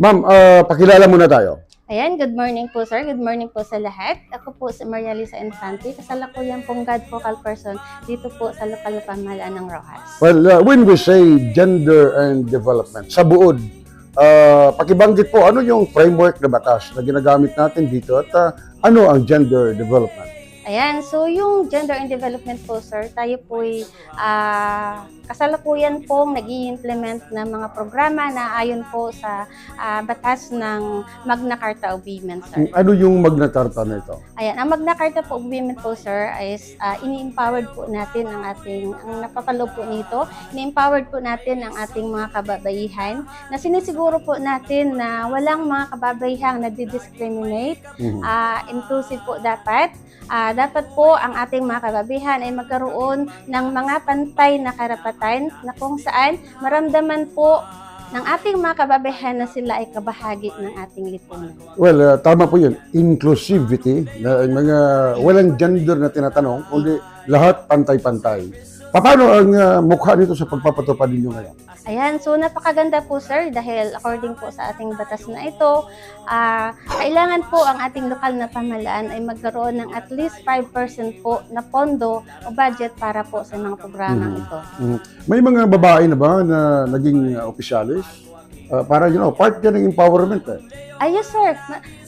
Ma'am, ah, pakilala muna tayo. Ayan, good morning po sir. Good morning po sa lahat. Ako po si Maria Lisa Infante, kasalukuyan pong God Focal Person dito po sa lokal na pamahalaan ng Rojas. Well, uh, when we say gender and development, sa buod, ah, pakibanggit po, ano yung framework na batas na ginagamit natin dito at ah, ano ang gender development? Ayan, so yung gender and development po sir, tayo po ay ah, kasalukuyan pong nag implement ng mga programa na ayon po sa ah, batas ng Magna Carta of Women sir. Ano yung Magna Carta na ito? Ayan, ang Magna Carta po of Women po, sir, is uh, ini-empowered po natin ang ating, ang napapaloob po nito, ini-empowered po natin ang ating mga kababaihan, na sinisiguro po natin na walang mga kababaihang nadi-discriminate, Mhm. Ah, inclusive po dapat. Ah, dapat po ang ating mga kababaihan ay magkaroon ng mga pantay na karapatan na kung saan maramdaman po ng ating mga kababaihan na sila ay kabahagi ng ating lipunan. Well, ah, tama po yun. Inclusivity, na mga walang gender na tinatanong, kundi lahat pantay-pantay. Paano ang ah, mukha nito sa pagpapatupad ninyo ngayon? Ayan, so napakaganda po sir dahil according po sa ating batas na ito, ah, kailangan po ang ating lokal na pamahalaan ay magkaroon ng at least 5% po na pondo o budget para po sa mga programang Mhm. ito. Mhm. May mga babae na ba na naging uh, opisyalis? Uh, para, you know, part yan ng empowerment eh. Ay, yes sir.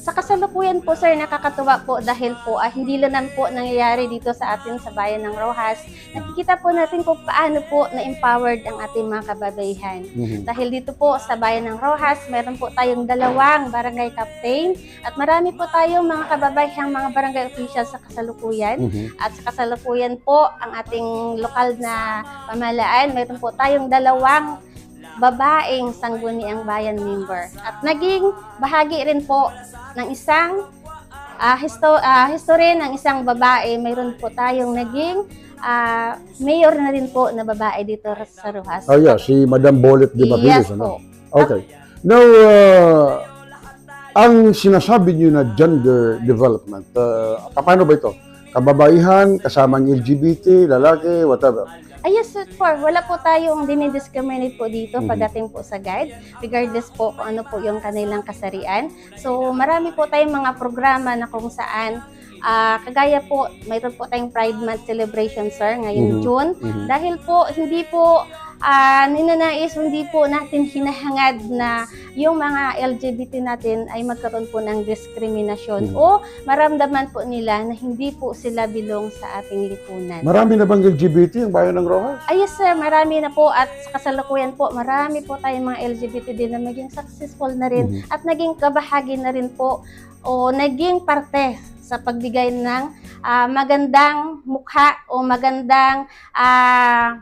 Sa kasalukuyan po sir, nakakatuwa po dahil po ah, hindi lang po nangyayari dito sa atin sa bayan ng Rojas. Nakikita po natin kung paano po na-empowered ang ating mga kababaihan. Mhm. Dahil dito po sa bayan ng Rojas, meron po tayong dalawang barangay captain at marami po tayong mga kababayang mga barangay officials sa kasalukuyan. Mhm. At sa kasalukuyan po, ang ating lokal na pamahalaan, meron po tayong dalawang babaeng sangguniang bayan member. At naging bahagi rin po ng isang ah, histo- ah, history ng isang babae. Mayroon po tayong naging ah, mayor na rin po na babae dito sa Rojas. Oh yeah, si Madam Bolet de Mapilis. Yes ano? po. Okay. Now, uh, ang sinasabi niyo na gender development, uh, paano ba ito? Kababaihan, kasamang LGBT, lalaki, whatever. Ay, yes, sir, for. Wala po tayong dinidiscriminate po dito Mhm. pagdating po sa guide, regardless po kung ano po yung kanilang kasarian. So, marami po tayong mga programa na kung saan, ah, kagaya po, mayroon po tayong Pride Month celebration, sir, ngayong June. Mhm. Dahil po, hindi po, ah, ninanais, hindi po natin hinahangad na yung mga LGBT natin ay magkaroon po ng diskriminasyon Mhm. o maramdaman po nila na hindi po sila bilong sa ating lipunan. Marami na bang LGBT ang bayan ng Rojas? Ay, yes sir, marami na po at sa kasalukuyan po, marami po tayong mga LGBT din na naging successful na rin Mhm. at naging kabahagi na rin po o naging parte sa pagbigay ng ah, magandang mukha o magandang ah,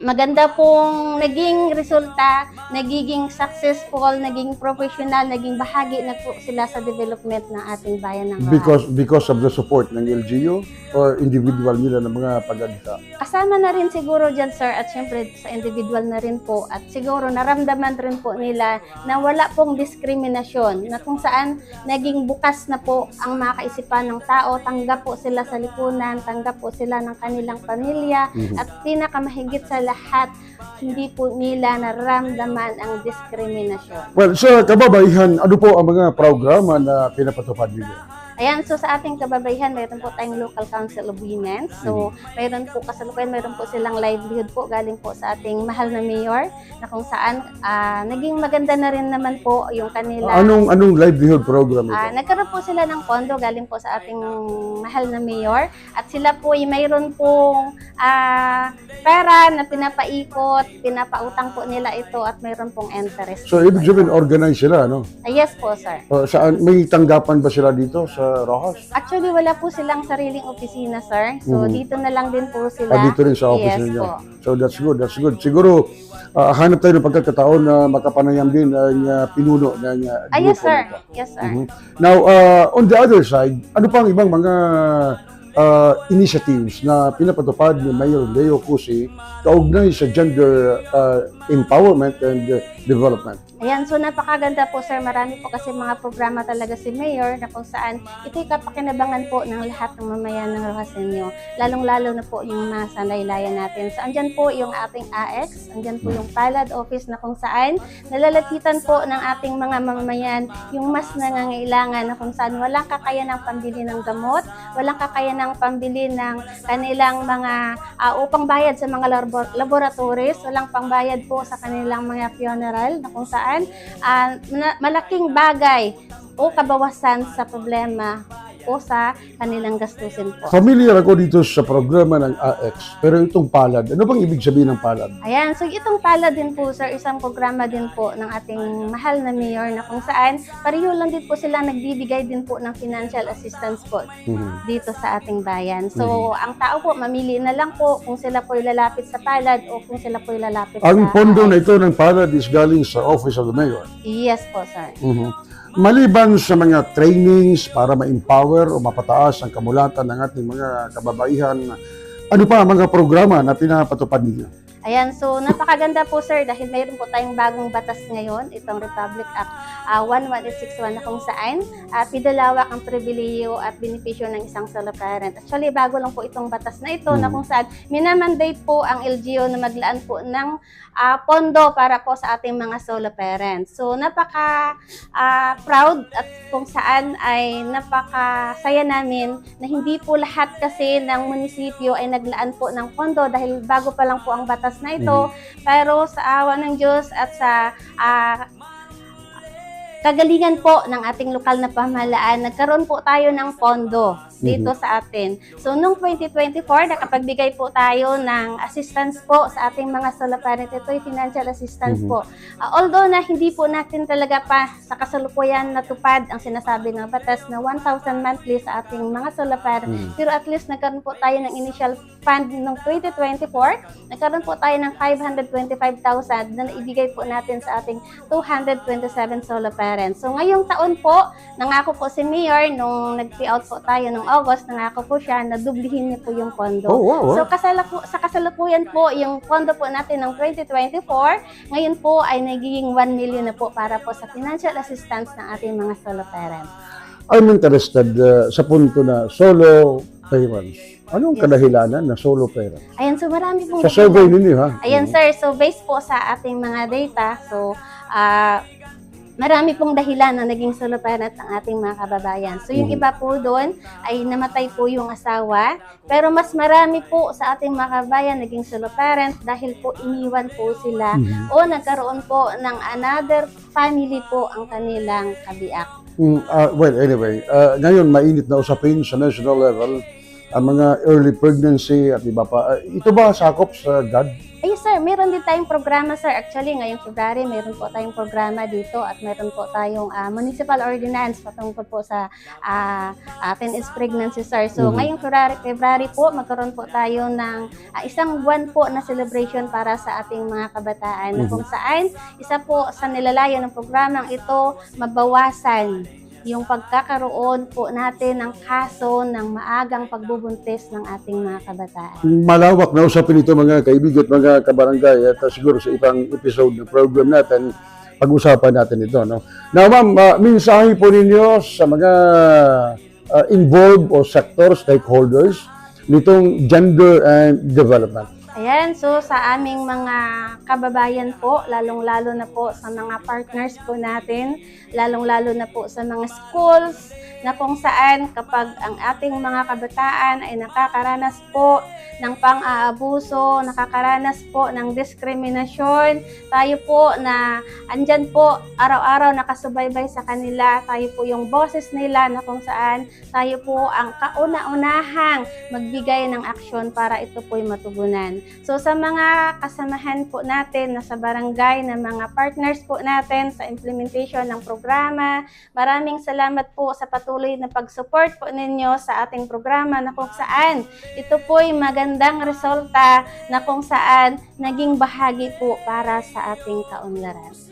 maganda pong naging resulta, nagiging successful, naging professional, naging bahagi na po sila sa development ng ating bayan ng Rojas. Because because of the support ng LGU or individual nila ng mga pag-adita? Kasama na rin siguro dyan, sir, at syempre sa individual na rin po. At siguro naramdaman rin po nila na wala pong diskriminasyon, na kung saan naging bukas na po ang mga kaisipan ng tao, tanggap po sila sa lipunan, tanggap po sila ng kanilang pamilya, Mhm. at pinakamahigit sa lahat, hindi po nila nararamdaman ang diskriminasyon. Well, sa kababaihan, ano po ang mga programa na pinapatupad ninyo? Ayan, so sa ating kababaihan, mayroon po tayong Local Council of Women. So, mayroon po kasalukuyan, mayroon po silang livelihood po galing po sa ating mahal na mayor na kung saan ah, naging maganda na rin naman po yung kanila. Anong anong livelihood program Ah, ito? nagkaroon po sila ng pondo galing po sa ating mahal na mayor at sila po ay mayroon pong ah, pera na pinapaikot, pinapautang po nila ito at mayroon pong interest. So, ibig sabihin, organize sila, no? Ah, yes po, sir. Uh, saan, may tanggapan ba sila dito sa Rojas? Actually, wala po silang sariling opisina, sir. So, Mhm. dito na lang din po sila. Ah, dito rin sa office yes ninyo. po. So, that's good, that's good. Siguro, ah, hanap tayo ng pagkakataon na makapanayam din ang uh, pinuno ng uh, Ah, yes, grupo sir. nito. Yes, sir. Mhm. Now, uh, on the other side, ano pang ibang mga uh, initiatives na pinapatupad ni Mayor Leo Cusi kaugnay sa gender uh, empowerment and uh, development. Ayan, so napakaganda po sir. Marami po kasi mga programa talaga si Mayor na kung saan ito'y kapakinabangan po ng lahat ng mamayan ng Rojasenyo. Lalong-lalo na po yung mga sanlaylayan natin. So andyan po yung ating AX, andyan po yung Palad Office na kung saan nalalapitan po ng ating mga mamamayan yung mas nangangailangan na kung saan walang kakayanang pambili ng gamot, walang kakayanang pambili ng kanilang mga ah, upang bayad sa mga labo- laboratories, walang pangbayad po sa kanilang mga funeral na kung saan na- malaking bagay o kabawasan sa problema o sa kanilang gastusin po. Familiar ako dito sa programa ng AX, pero itong palad, ano bang ibig sabihin ng palad? Ayan, so itong pala din po sir, isang programa din po ng ating mahal na mayor na kung saan pareho lang din po sila nagbibigay din po ng financial assistance po Mhm. dito sa ating bayan. So, ang tao po, mamili na lang po kung sila po lalapit sa palad o kung sila po lalapit Ang sa... pondo na ito ng palad is galing sa Office of the Mayor. Yes po, sir. Mhm. Maliban sa mga trainings para ma-empower o mapataas ang kamulatan ng ating mga kababaihan, ano pa ang mga programa na pinapatupad ninyo? Ayan, so napakaganda po sir dahil mayroon po tayong bagong batas ngayon, itong Republic Act ah, 11861 na kung saan uh, pidalawak ang pribileyo at benepisyo ng isang solo parent. Actually, bago lang po itong batas na ito na Mhm. kung saan minamandate po ang LGU na maglaan po ng ah, pondo para po sa ating mga solo parents. So, napaka ah, proud at kung saan ay napakasaya namin na hindi po lahat kasi ng munisipyo ay naglaan po ng pondo dahil bago pa lang po ang batas na ito. Pero sa awa ng Diyos at sa ah, kagalingan po ng ating lokal na pamahalaan, nagkaroon po tayo ng pondo dito sa atin. So, noong 2024, nakapagbigay po tayo ng assistance po sa ating mga solo parent. Ito yung financial assistance Mhm. po. Ah, although na hindi po natin talaga pa sa kasalukuyan natupad ang sinasabi ng batas na 1,000 monthly sa ating mga solo parent, Mhm. pero at least nagkaroon po tayo ng initial fund noong 2024. Nagkaroon po tayo ng 525,000 na naibigay po natin sa ating 227 solo parents. So ngayong taon po, nangako po si Mayor nung nag-out po tayo nung August, nangako po siya na dublihin niya po yung pondo. Oh, wow. So kasalaku sa kasalukuyan po, yung pondo po natin ng 2024, ngayon po ay nagiging 1 million na po para po sa financial assistance ng ating mga solo parents. I'm interested uh, sa punto na solo parents. Anong Yes. kadahilanan na solo parents? Ayan, so marami pong Sa survey ninyo, ha? Ayan sir, so based po sa ating mga data, so ah marami pong dahilan na naging solo parent ang ating mga kababayan. So yung Mhm. iba po doon ay namatay po yung asawa, pero mas marami po sa ating mga kababayan naging solo parent dahil po iniwan po sila Mhm. o nagkaroon po ng another family po ang kanilang kabiak. Mm, ah, well, anyway, ah, ngayon mainit na usapin sa national level ang mga early pregnancy at iba pa. Ah, ito ba sakop sa GAD? Ay sir, meron din tayong programa sir. Actually, ngayong February, meron po tayong programa dito at meron po tayong ah, municipal ordinance patungkol po sa ah, ah, teen is pregnancy sir. So, Mhm. ngayong February, February po, magkaroon po tayo ng ah, isang buwan po na celebration para sa ating mga kabataan Mhm. kung saan isa po sa nilalayo ng programang ito, mabawasan yung pagkakaroon po natin ng kaso ng maagang pagbubuntis ng ating mga kabataan. Malawak na usapin ito mga kaibigan at mga kabarangay at siguro sa ibang episode ng program natin, pag-usapan natin ito. No? Now ma'am, ah, mensahe po ninyo sa mga ah, involved o sector, stakeholders nitong gender and development. Ayan, so sa aming mga kababayan po, lalong-lalo na po sa mga partners po natin, lalong-lalo na po sa mga schools, na kung saan kapag ang ating mga kabataan ay nakakaranas po ng pang-aabuso, nakakaranas po ng diskriminasyon, tayo po na andyan po araw-araw nakasubaybay sa kanila, tayo po yung boses nila na kung saan tayo po ang kauna-unahang magbigay ng aksyon para ito po'y matugunan. So sa mga kasamahan po natin na sa barangay na mga partners po natin sa implementation ng programa, maraming salamat po sa patuloy na pag-support po ninyo sa ating programa na kung saan ito po'y magandang resulta na kung saan naging bahagi po para sa ating kaunlaran.